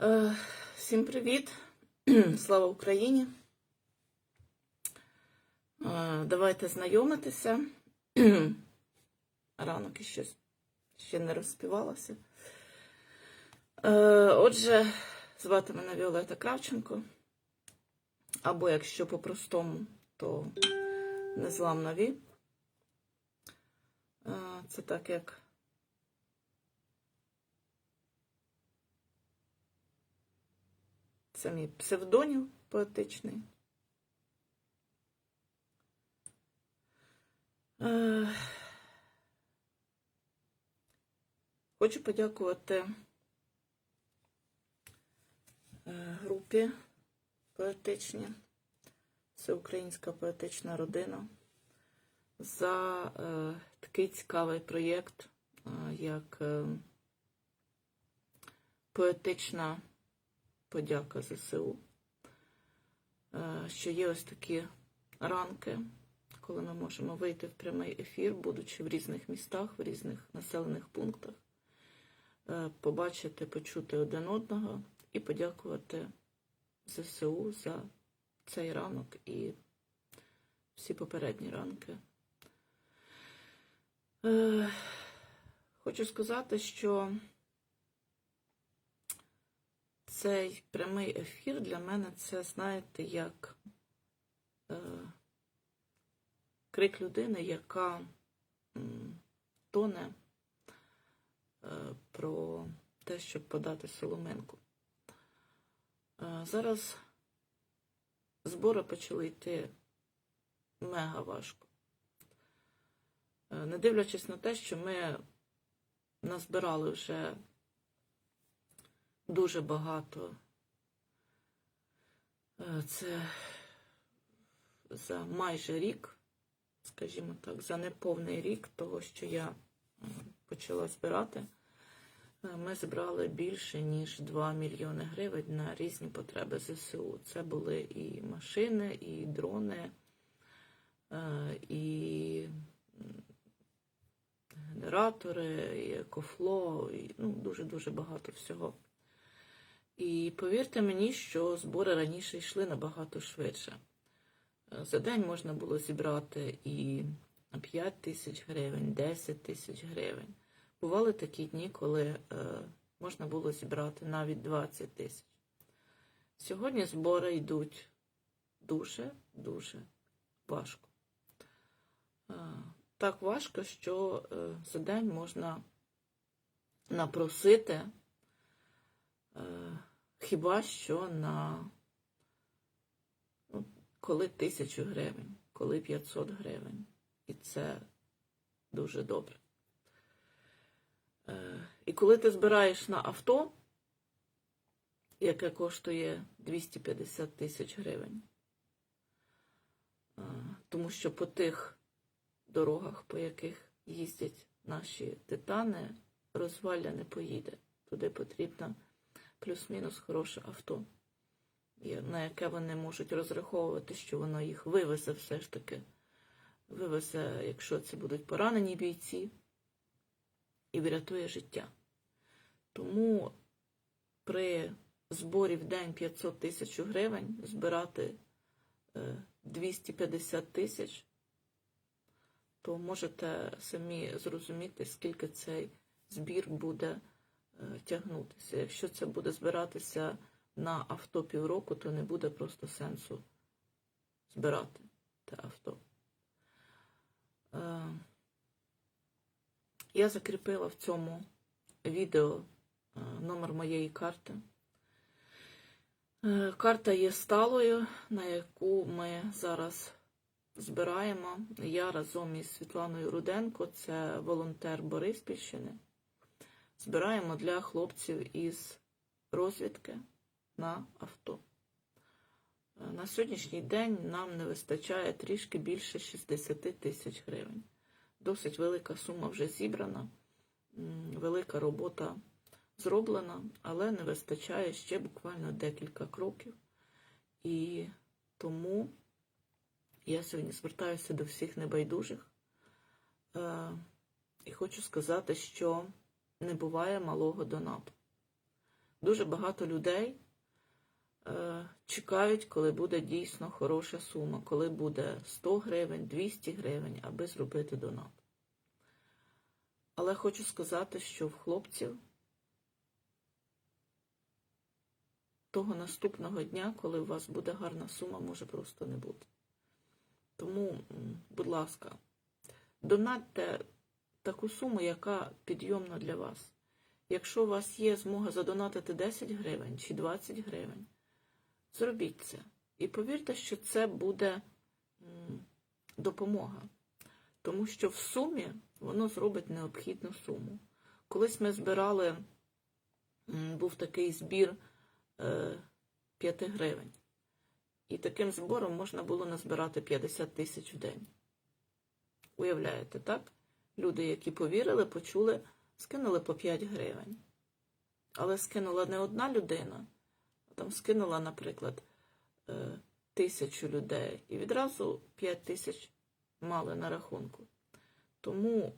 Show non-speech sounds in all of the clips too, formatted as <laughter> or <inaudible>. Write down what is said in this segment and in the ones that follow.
Е, Всім привіт! <clears throat> Слава Україні! Е, Давайте знайомитися. <clears throat> Ранок іще ще не розспівалася. Е, Отже, звати мене Віолета Кравченко. Або якщо по-простому, то незламна Ві. Це так як Це мій псевдонім поетичний. Е, Хочу подякувати е, групі поетичній, Всеукраїнська поетична родина, за е, такий цікавий проєкт, як поетична подяка ЗСУ, е, що є ось такі ранки, коли ми можемо вийти в прямий ефір, будучи в різних містах, в різних населених пунктах, е, побачити, почути один одного і подякувати ЗСУ за цей ранок і всі попередні ранки. Е, Хочу сказати, що цей прямий ефір для мене це, знаєте, як е, крик людини, яка тоне е, про те, щоб подати Соломенку. Е, зараз збори почали йти мега важко. Е, не дивлячись на те, що ми назбирали вже дуже багато. Е, Це за майже рік, скажімо так, за неповний рік того, що я е, почала збирати, е, ми зібрали більше, ніж 2 мільйони гривень на різні потреби ЗСУ. Це були і машини, і дрони, і генератори, і екофло, і ну, дуже-дуже багато всього. І повірте мені, що збори раніше йшли набагато швидше. Е, За день можна було зібрати і 5 тисяч гривень, 10 тисяч гривень. Бували такі дні, коли е, можна було зібрати навіть 20 тисяч. Сьогодні збори йдуть дуже-дуже важко. Е, так важко, що за день можна напросити. Е, Хіба що на ну, коли тисячу гривень, коли 500 гривень. І це дуже добре. Е, І коли ти збираєш на авто, яке коштує 250 тисяч гривень, е, тому що по тих дорогах, по яких їздять наші титани, розвалля не поїде. Туди потрібно плюс-мінус хороше авто, на яке вони можуть розраховувати, що воно їх вивезе все ж таки. Вивезе, якщо це будуть поранені бійці, і врятує життя. Тому при зборі в день 500 тисяч гривень збирати е, 250 тисяч, то можете самі зрозуміти, скільки цей збір буде е, тягнутися. Якщо це буде збиратися на авто півроку, то не буде просто сенсу збирати те авто. Е, Я закріпила в цьому відео е, номер моєї карти. Е, Карта є сталою, на яку ми зараз збираємо. Я разом із Світланою Руденко, це волонтер Бориспільщини. Збираємо для хлопців із розвідки на авто. Е, На сьогоднішній день нам не вистачає трішки більше 60 тисяч гривень. Досить велика сума вже зібрана, велика робота зроблена, але не вистачає ще буквально декілька кроків. І тому я сьогодні звертаюся до всіх небайдужих е, і хочу сказати, що не буває малого донату. дуже багато людей е, чекають, коли буде дійсно хороша сума, коли буде 100 гривень, 200 гривень, аби зробити донат. Але хочу сказати, що в хлопців того наступного дня, коли у вас буде гарна сума, може просто не бути. Тому, будь ласка, донатьте таку суму, яка підйомна для вас. Якщо у вас є змога задонатити 10 гривень чи 20 гривень, зробіть це. І повірте, що це буде допомога. Тому що в сумі воно зробить необхідну суму. Колись ми збирали, був такий збір е, 5 гривень. І таким збором можна було назбирати 50 тисяч в день. Уявляєте, так? Люди, які повірили, почули, скинули по 5 гривень. Але скинула не одна людина, а там скинула, наприклад, е, тисячу людей. І відразу 5 тисяч мали на рахунку. Тому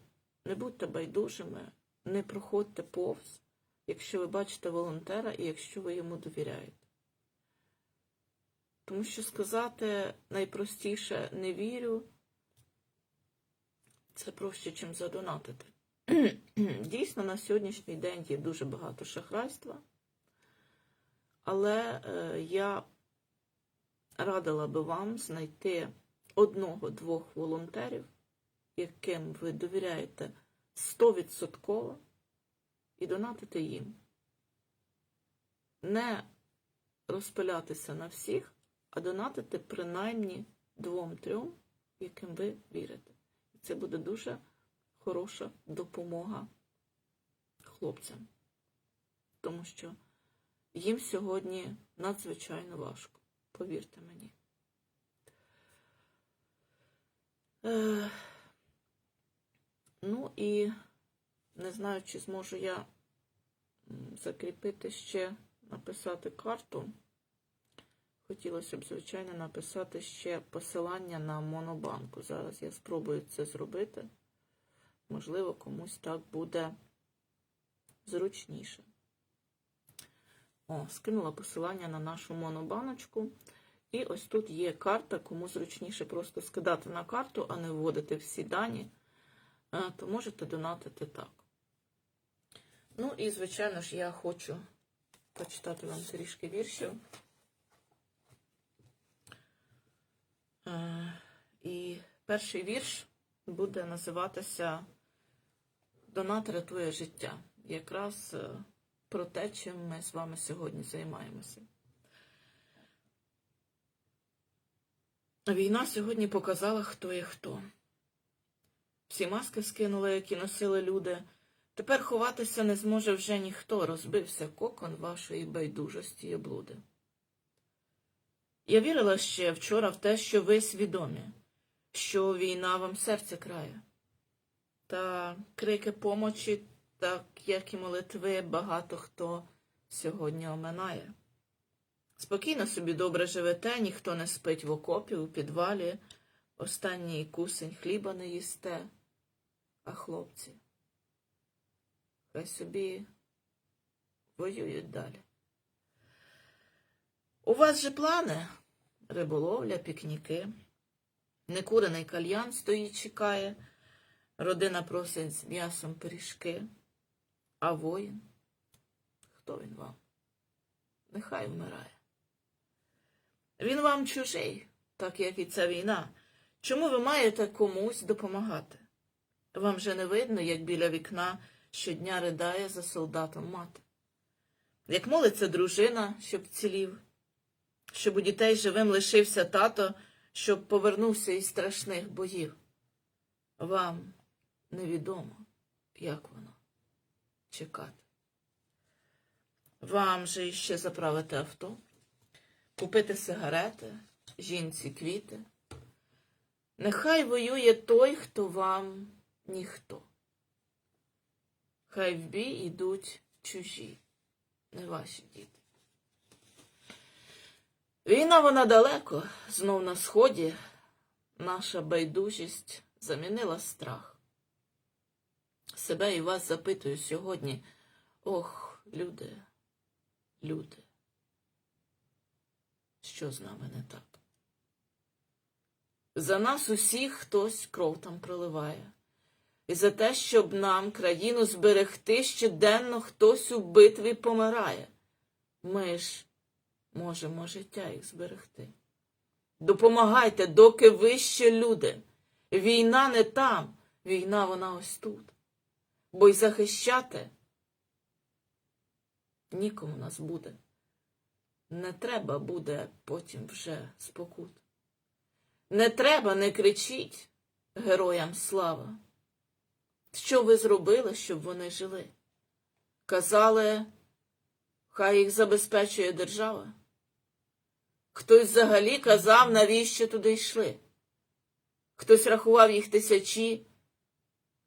не будьте байдужими, не проходьте повз, якщо ви бачите волонтера і якщо ви йому довіряєте. Тому що сказати найпростіше не вірю, це проще, чим задонатити. <clears throat> Дійсно, на сьогоднішній день є дуже багато шахрайства, але е, я радила би вам знайти одного-двох волонтерів, яким ви довіряєте 100% і донатити їм. Не розпилятися на всіх, а донатити принаймні двом-трьом, яким ви вірите. Це буде дуже хороша допомога хлопцям. Тому що їм сьогодні надзвичайно важко, повірте мені. Е, ну і не знаю, чи зможу я закріпити ще, написати карту. Хотілося б, звичайно, написати ще посилання на монобанку. Зараз я спробую це зробити. Можливо, комусь так буде зручніше. О, скинула посилання на нашу монобаночку. І ось тут є карта, кому зручніше просто скидати на карту, а не вводити всі дані, е, то можете донатити так. Ну і, звичайно ж, я хочу почитати вам трішки віршів. Е, І перший вірш буде називатися Донат рятує життя. Якраз е, про те, чим ми з вами сьогодні займаємося. Війна сьогодні показала, хто є хто. Всі маски скинули, які носили люди. Тепер ховатися не зможе вже ніхто. Розбився кокон вашої байдужості і облуди. Я вірила ще вчора в те, що ви свідомі, що війна вам серце крає. Та крики помочі, так як і молитви, багато хто сьогодні оминає. Спокійно собі добре живете, ніхто не спить в окопі, у підвалі, останній кусень хліба не їсте, а хлопці. Хай собі воюють далі. У вас же плани? Риболовля, пікніки. Некурений кальян стоїть, чекає. Родина просить з м'ясом пиріжки. А воїн? Хто він вам? Нехай вмирає. Він вам чужий, так як і ця війна. Чому ви маєте комусь допомагати? Вам же не видно, як біля вікна щодня ридає за солдатом мати. Як молиться дружина, щоб цілів, щоб у дітей живим лишився тато, щоб повернувся із страшних боїв. Вам невідомо, як воно чекати. Вам же іще заправити авто, купити сигарети, жінці квіти. Нехай воює той, хто вам ніхто. Хай в бій ідуть чужі, не ваші діти. Війна вона далеко, знов на сході, наша байдужість замінила страх. Себе і вас запитую сьогодні, ох, люди, люди. Що з нами не так? За нас усіх хтось кров там проливає. І за те, щоб нам країну зберегти, щоденно хтось у битві помирає. Ми ж можемо життя їх зберегти. Допомагайте, доки ви ще люди. Війна не там, війна вона ось тут. Бо й захищати нікому нас буде. Не треба буде потім вже спокут. Не треба, не кричіть героям слава. Що ви зробили, щоб вони жили? Казали, хай їх забезпечує держава. Хтось взагалі казав, навіщо туди йшли. Хтось рахував їх тисячі,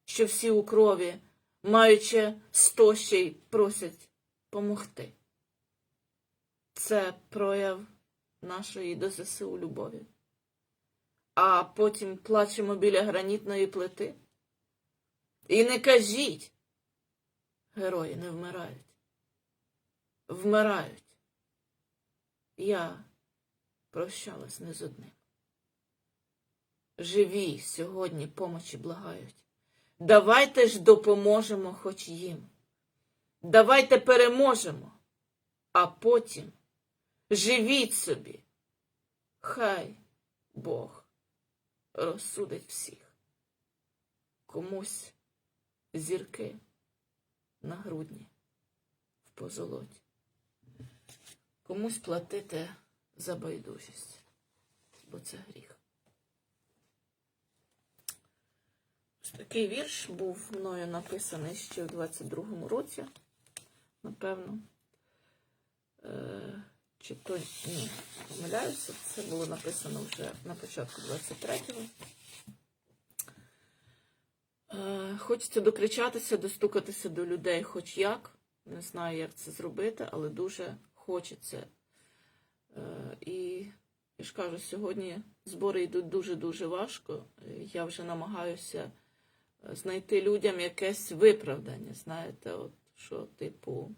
що всі у крові, маючи сто ще й просять помогти. Це прояв нашої до ЗСУ любові. А потім плачемо біля гранітної плити. І не кажіть, герої не вмирають. Вмирають. Я прощалась не з одним. Живі сьогодні помочі благають. Давайте ж допоможемо хоч їм. Давайте переможемо, а потім живіть собі. Хай Бог розсудить всіх. Комусь зірки на грудні в позолоті. Комусь платити за байдужість, бо це гріх. Такий вірш був мною написаний ще в 22-му році, напевно. Е, чи то ні, помиляюся, це було написано вже на початку 23-го. Е, Хочеться докричатися, достукатися до людей хоч як. Не знаю, як це зробити, але дуже хочеться. Е, І я ж кажу, сьогодні збори йдуть дуже-дуже важко. Е, Я вже намагаюся е, знайти людям якесь виправдання. Знаєте, от що, типу,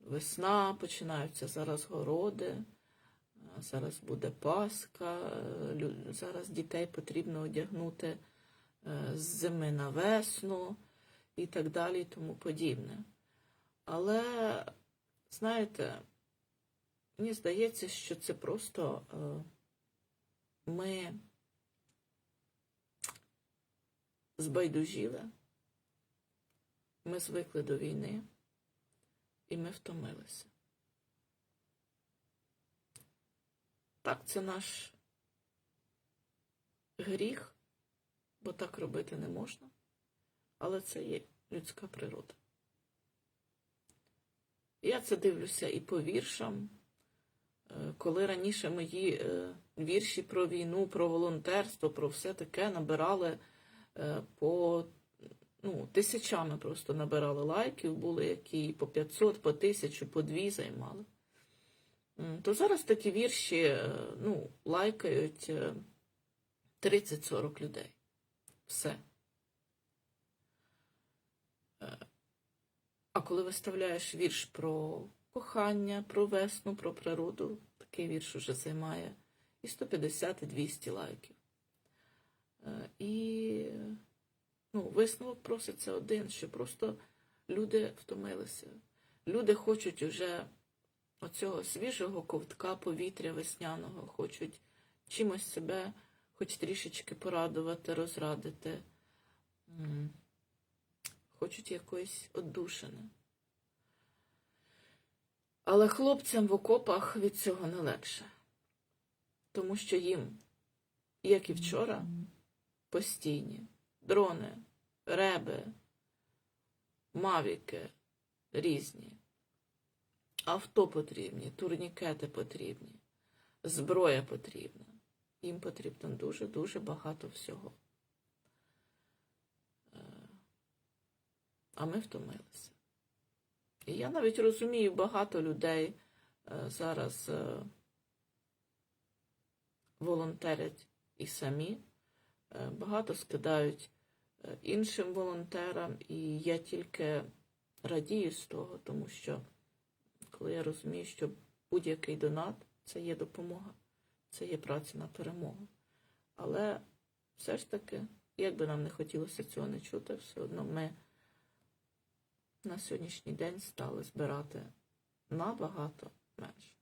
весна, починаються зараз городи, зараз буде Пасха, зараз дітей потрібно одягнути з зими на весну і так далі, і тому подібне. Але, знаєте, мені здається, що це просто е, ми збайдужіли, ми звикли до війни, і ми втомилися. Так, це наш гріх, бо так робити не можна, але це є людська природа. Я це дивлюся і по віршам. Коли раніше мої е, вірші про війну, про волонтерство, про все таке набирали е, по ну, тисячами просто набирали лайків, були які по 500, по 1000, по 2 займали. То зараз такі вірші е, ну, лайкають е, 30-40 людей. Все. А коли виставляєш вірш про кохання, про весну, про природу, такий вірш уже займає і 150, і 200 лайків. Е, І ну, висновок проситься один, що просто люди втомилися. Люди хочуть уже оцього свіжого ковтка повітря весняного, хочуть чимось себе хоч трішечки порадувати, розрадити. Хочуть якоїсь оддушини. Але хлопцям в окопах від цього не легше, тому що їм, як і вчора, постійні дрони, реби, мавіки різні, авто потрібні, турнікети потрібні, зброя потрібна. Їм потрібно дуже-дуже багато всього. Е, А ми втомилися. І я навіть розумію, багато людей е, зараз е, волонтерять і самі, е, багато скидають іншим волонтерам, і я тільки радію з того, тому що коли я розумію, що будь-який донат це є допомога, це є праця на перемогу. Але все ж таки, як би нам не хотілося цього не чути, все одно ми на сьогоднішній день стали збирати набагато менше.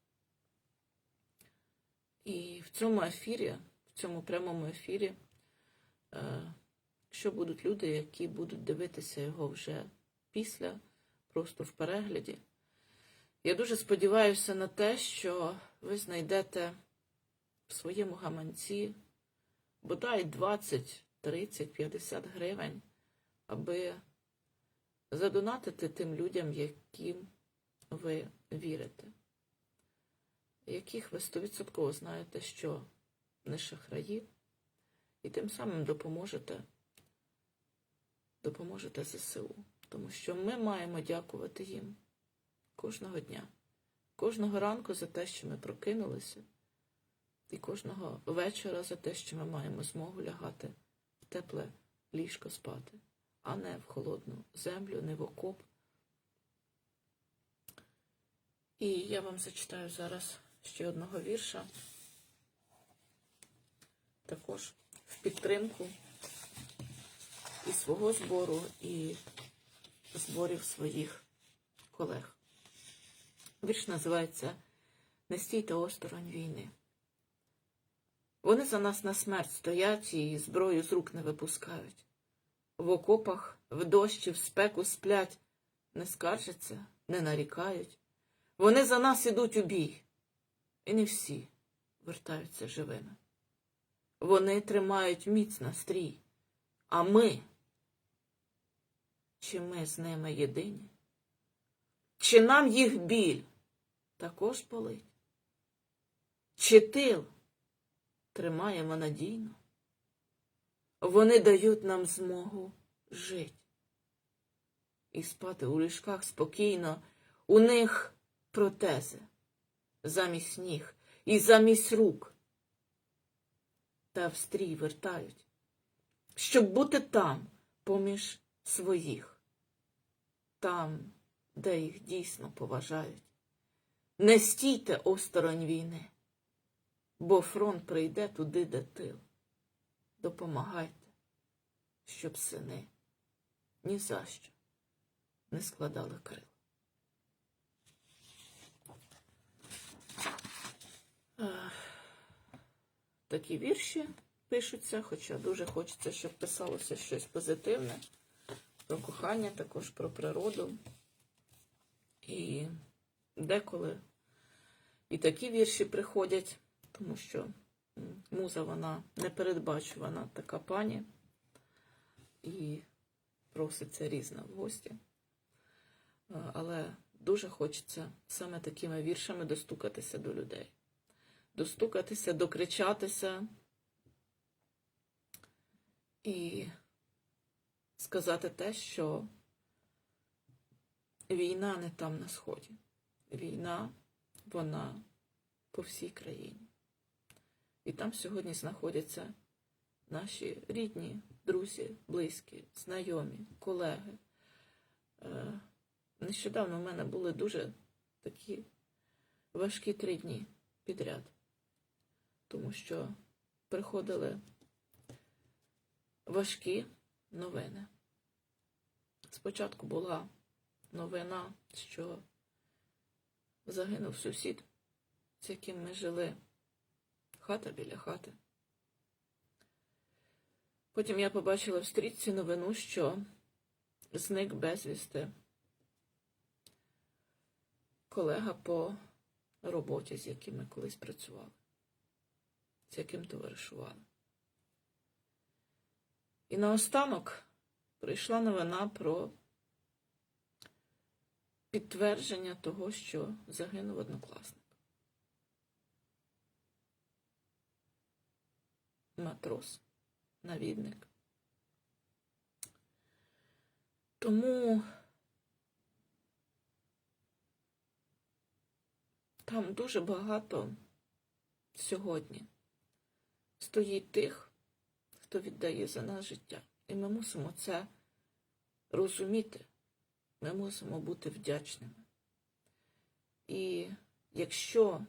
І в цьому ефірі, в цьому прямому ефірі, е, якщо будуть люди, які будуть дивитися його вже після, просто в перегляді, я дуже сподіваюся на те, що ви знайдете в своєму гаманці бодай 20, 30, 50 гривень, аби задонатити тим людям, яким ви вірите, яких ви стовідсотково знаєте, що не шахраї, і тим самим допоможете, допоможете ЗСУ. Тому що ми маємо дякувати їм кожного дня, кожного ранку за те, що ми прокинулися, і кожного вечора за те, що ми маємо змогу лягати в тепле ліжко спати, а не в холодну землю, не в окоп. І я вам зачитаю зараз ще одного вірша, також в підтримку і свого збору, і зборів своїх колег. Вірш називається Не стійте осторонь війни. Вони за нас на смерть стоять і зброю з рук не випускають. В окопах, в дощі, в спеку сплять, не скаржаться, не нарікають. Вони за нас ідуть у бій, і не всі вертаються живими. Вони тримають міцно стрій, а ми, чи ми з ними єдині? Чи нам їх біль також болить? Чи тил тримаємо надійно? Вони дають нам змогу жити і спати у ліжках спокійно. У них протези замість ніг і замість рук. Та в стрій вертають, щоб бути там, поміж своїх, там, де їх дійсно поважають. Не стійте осторонь війни, бо фронт прийде туди, де тил. Допомагайте, щоб сини ні за що не складали крил. Такі вірші пишуться, хоча дуже хочеться, щоб писалося щось позитивне про кохання, також про природу. І деколи і такі вірші приходять, тому що муза вона непередбачувана така пані і проситься різна в гості. Е, Але дуже хочеться саме такими віршами достукатися до людей. Достукатися, докричатися і сказати те, що війна не там на сході. Війна, вона по всій країні. І там сьогодні знаходяться наші рідні, друзі, близькі, знайомі, колеги. Е, Нещодавно в мене були дуже такі важкі три дні підряд, тому що приходили важкі новини. Спочатку була новина, що загинув сусід, з яким ми жили, хата біля хати. Потім я побачила в стрічці новину, що зник безвісти колега по роботі, з яким ми колись працювали, з яким товаришували. І наостанок прийшла новина про підтвердження того, що загинув однокласник. Матрос, навідник. Тому там дуже багато сьогодні стоїть тих, хто віддає за нас життя. І ми мусимо це розуміти. Ми мусимо бути вдячними. І якщо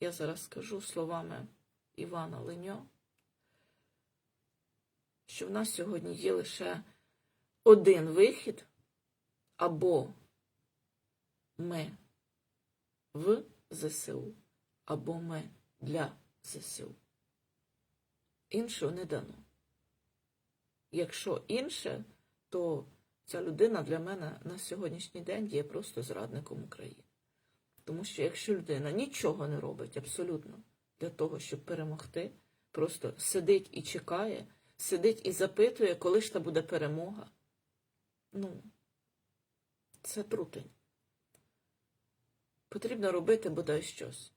я зараз скажу словами Івана Леньо, що в нас сьогодні є лише один вихід, або ми в ЗСУ, або ми для ЗСУ. Іншого не дано. Якщо інше, то ця людина для мене на сьогоднішній день є просто зрадником України. Тому що якщо людина нічого не робить абсолютно для того, щоб перемогти, просто сидить і чекає, сидить і запитує, коли ж та буде перемога. Ну, це трутень. Потрібно робити бодай щось.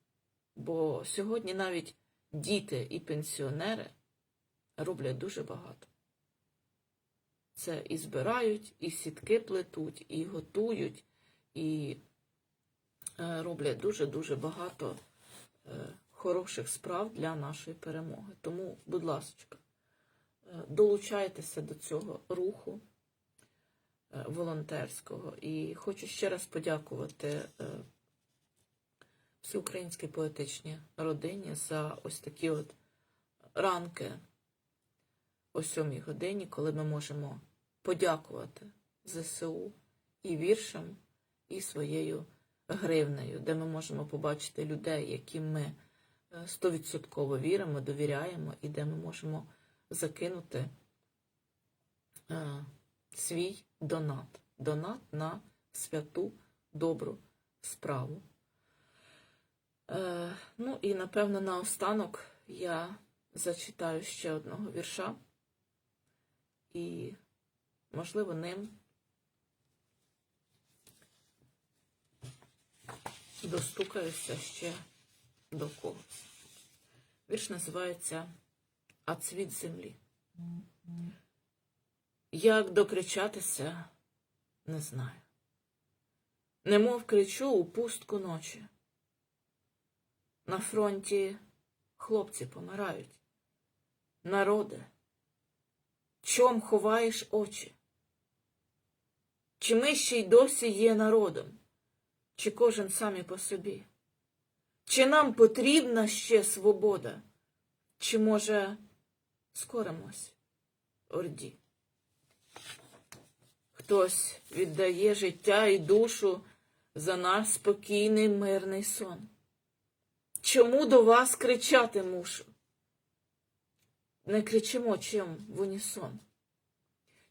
Бо сьогодні навіть діти і пенсіонери роблять дуже багато. Це і збирають, і сітки плетуть, і готують, і е, роблять дуже-дуже багато е, хороших справ для нашої перемоги. Тому, будь ласка, е, долучайтеся до цього руху е, волонтерського. І хочу ще раз подякувати е, всеукраїнській поетичній родині за ось такі от ранки о сьомій годині, коли ми можемо подякувати ЗСУ і віршем, і своєю гривнею, де ми можемо побачити людей, яким ми стовідсотково віримо, довіряємо, і де ми можемо закинути е, свій донат. Донат на святу добру справу. Е, ну і напевно наостанок я зачитаю ще одного вірша, і, можливо, ним достукаюся ще до когось. Вірш називається А цвіт землі. Як докричатися, не знаю. Немов кричу у пустку ночі. На фронті хлопці помирають. Народе, чом ховаєш очі? Чи ми ще й досі є народом, чи кожен сам і по собі? Чи нам потрібна ще свобода, чи, може, скоримось орді? Хтось віддає життя і душу за наш спокійний мирний сон. Чому до вас кричати мушу? Не кричимо чим в унісон.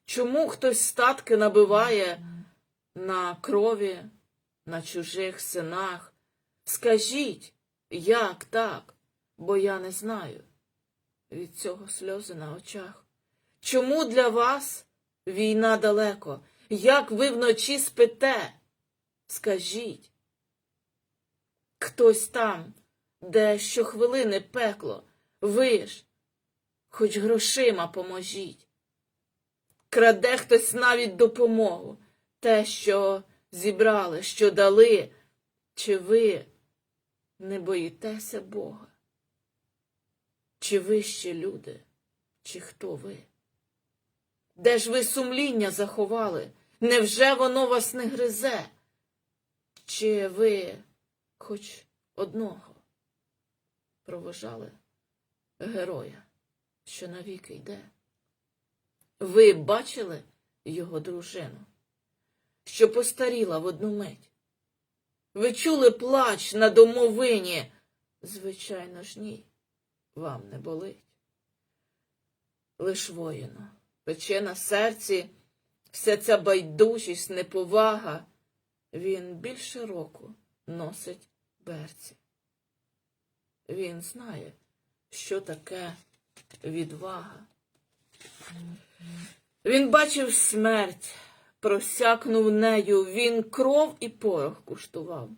Чому хтось статки набиває на крові, на чужих синах? Скажіть, як так, бо я не знаю. Від цього сльози на очах. Чому для вас війна далеко? Як ви вночі спите? Скажіть. Хтось там де щохвилини пекло, ви ж, хоч грошима поможіть. Краде хтось навіть допомогу, те, що зібрали, що дали, чи ви не боїтеся Бога? Чи ви ще люди, чи хто ви? Де ж ви сумління заховали? Невже воно вас не гризе? Чи ви хоч одного? провожали героя, що навіки йде. Ви бачили його дружину, що постаріла в одну мить? Ви чули плач на домовині? Звичайно ж, ні, вам не болить. Лиш воїну, пече на серці вся ця байдужість, неповага, він більше року носить берці. Він знає, що таке відвага. Він бачив смерть, просякнув нею, він кров і порох куштував.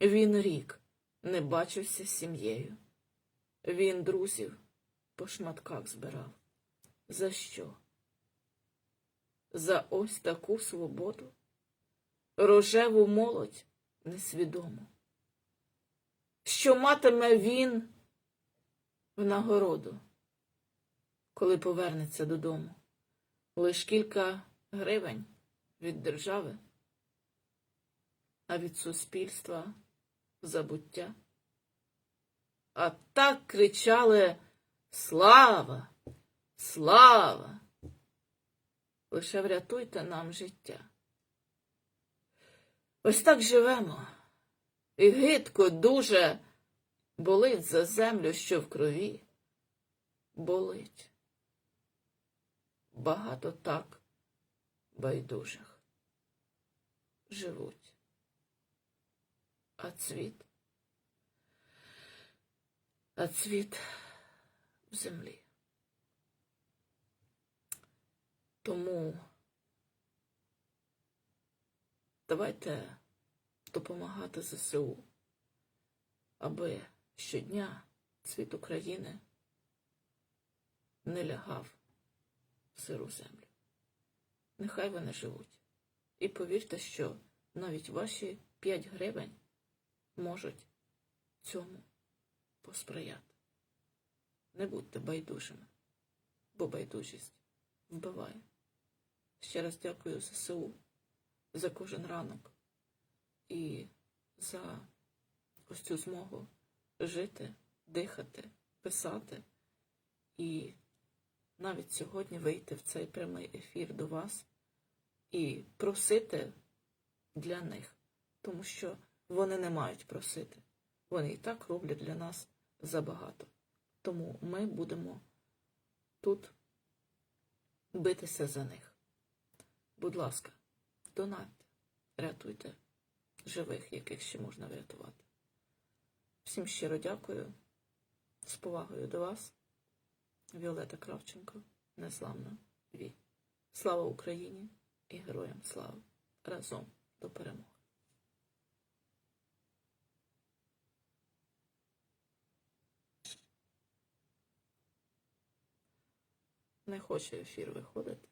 Він рік не бачився з сім'єю. Він друзів по шматках збирав. За що? За ось таку свободу, рожеву молодь несвідому що матиме він в нагороду, коли повернеться додому. Лиш кілька гривень від держави. а від суспільства забуття. А так кричали Слава! Слава! Лише врятуйте нам життя. Ось так живемо. І гидко дуже болить за землю, що в крові. Болить. Багато так байдужих живуть. А цвіт, а цвіт в землі. Тому давайте допомагати ЗСУ, аби щодня цвіт України не лягав в сиру землю. Нехай вони живуть. І повірте, що навіть ваші 5 гривень можуть цьому посприяти. Не будьте байдужими, бо байдужість вбиває. Ще раз дякую ЗСУ за кожен ранок і за ось цю змогу жити, дихати, писати і навіть сьогодні вийти в цей прямий ефір до вас і просити для них, тому що вони не мають просити. Вони і так роблять для нас забагато. Тому ми будемо тут битися за них. Будь ласка, донатьте, рятуйте живих, яких ще можна врятувати. Всім щиро дякую. З повагою до вас. Віолета Кравченко, Незламна Ві. Слава Україні і героям слави! Разом до перемоги! Не хоче ефір виходити.